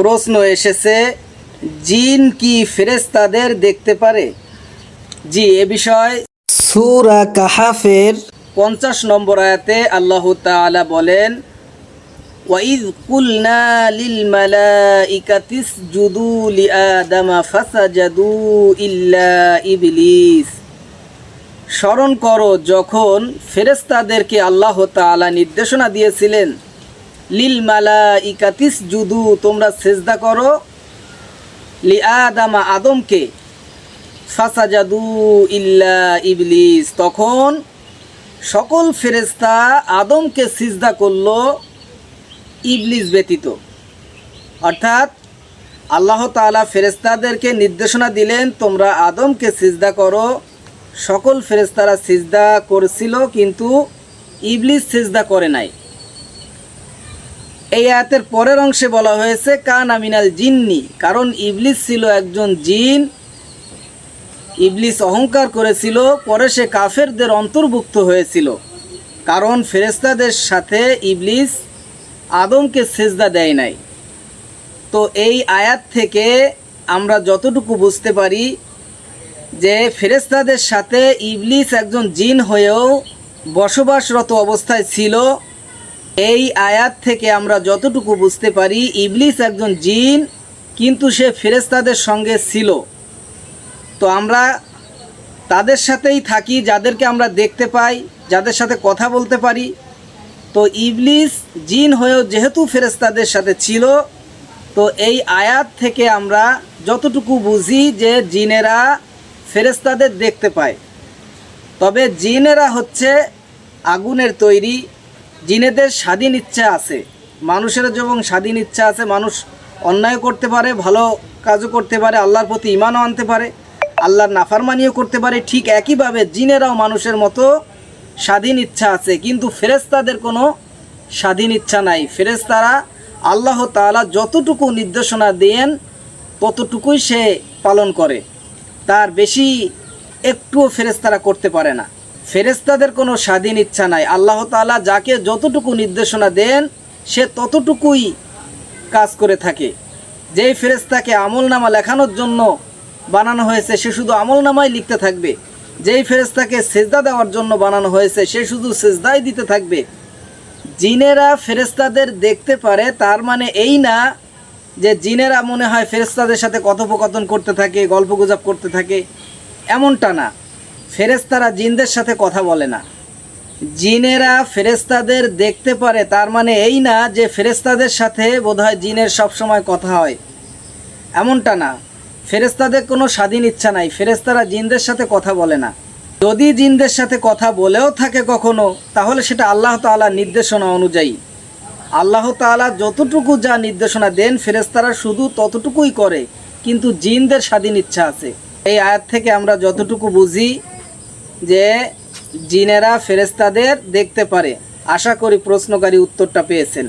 প্রশ্ন এসেছে জিন কি ফেরেস্তাদের দেখতে পারে? জি এ বিষয়। সুরা কাহাফের পঞ্চাশ নম্বর আয়াতে আল্লাহ তাআলা বলেন কুলনা লিল মালাইকাতি ইসজুদু লিআদামা ফাসাজাদু ইল্লা ইবলিস। স্মরণ করো যখন ফেরেস্তাদেরকে আল্লাহ তাআলা নির্দেশনা দিয়েছিলেন লিল মালাইকাতিস জুদু তোমরা সেজদা করো। লি আদামা আদমকে, ফাসাজাদু ইল্লা ইবলিস। তখন সকল ফেরেস্তা আদমকে সিজদা করল ইবলিস ব্যতীত। অর্থাৎ আল্লাহ তাআলা ফেরেস্তাদেরকে নির্দেশনা দিলেন, তোমরা আদমকে সিজদা করো। সকল ফেরেস্তারা সিজদা করেছিল, কিন্তু ইবলিস সিজদা করে নাই। এই আয়াতের পরের অংশে বলা হয়েছে, কান আমিনাল জিন্নি কারণ ইবলিস ছিল একজন জিন। ইবলিস অহংকার করেছিল, পরে সে কাফেরদের অন্তর্ভুক্ত হয়েছিল। কারণ ফেরেস্তাদের সাথে ইবলিস আদমকে সেজদা দেয় নাই। তো এই আয়াত থেকে আমরা যতটুকু বুঝতে পারি যে ফেরেস্তাদের সাথে ইবলিস একজন জিন হয়েও বসবাসরত অবস্থায় ছিল। এই আয়াত থেকে আমরা যতটুকু বুঝতে পারি, ইবলিস একজন জিন, কিন্তু সে ফেরেস্তাদের সঙ্গে ছিল। তো আমরা তাদের সাথেই থাকি, যাদেরকে আমরা দেখতে পাই, যাদের সাথে কথা বলতে পারি। তো ইবলিস জিন হয়েও যেহেতু ফেরেস্তাদের সাথে ছিল, তো এই আয়াত থেকে আমরা যতটুকু বুঝি যে জিনেরা ফেরেস্তাদের দেখতে পায়। তবে জিনেরা হচ্ছে আগুনের তৈরি জিনেদের স্বাধীন ইচ্ছা আছে। মানুষের যেমন স্বাধীন ইচ্ছা আছে, মানুষ অন্যায় করতে পারে, ভালো কাজও করতে পারে, আল্লাহর প্রতি ইমানও আনতে পারে, আল্লাহর নাফারমানিও করতে পারে, ঠিক একইভাবে জিনেরাও মানুষের মতো স্বাধীন ইচ্ছা আছে। কিন্তু ফেরেস্তাদের কোনো স্বাধীন ইচ্ছা নাই। ফেরেস্তারা আল্লাহ তাআলা যতটুকু নির্দেশনা দেন, ততটুকুই সে পালন করে। তার বেশি একটুও ফেরেস্তারা করতে পারে না। ফেরেস্তাদের কোনো স্বাধীন ইচ্ছা নাই। আল্লাহ তাআলা যাকে যতটুকু নির্দেশনা দেন, সে ততটুকুই কাজ করে থাকে। যেই ফেরেস্তাকে আমল নামা লেখানোর জন্য বানানো হয়েছে, সে শুধু আমল নামাই লিখতে থাকবে। যেই ফেরেস্তাকে সেজদা দেওয়ার জন্য বানানো হয়েছে, সে শুধু সেজদাই দিতে থাকবে। জিনেরা ফেরেস্তাদের দেখতে পারে, তার মানে এই না যে জিনেরা মনে হয় ফেরেস্তাদের সাথে কথোপকথন করতে থাকে, গল্পগুজব করতে থাকে, এমনটা না। ফেরেস্তারা জিনদের সাথে কথা বলে না। জিনেরা ফেরেস্তাদের দেখতে পারে, তার মানে এই না যে ফেরেস্তাদের সাথে বোধহয় জিনের সব সময় কথা হয়। এমনটা না। ফেরেস্তাদের কোনো স্বাধীন ইচ্ছা নাই ফেরেস্তারা জিনদের সাথে কথা বলে না। যদি জিনদের সাথে কথা বলেও থাকে কখনো, তাহলে সেটা আল্লাহ তাআলা নির্দেশনা অনুযায়ী। আল্লাহ তাআলা যতটুকু যা নির্দেশনা দেন ফেরেস্তারা শুধু ততটুকুই করে, কিন্তু জিনদের স্বাধীন ইচ্ছা আছে। এই আয়াত থেকে আমরা যতটুকু বুঝি যে জিনেরা ফেরেস্তাদের দেখতে পারে। আশা করি প্রশ্নকারী উত্তরটা পেয়েছেন।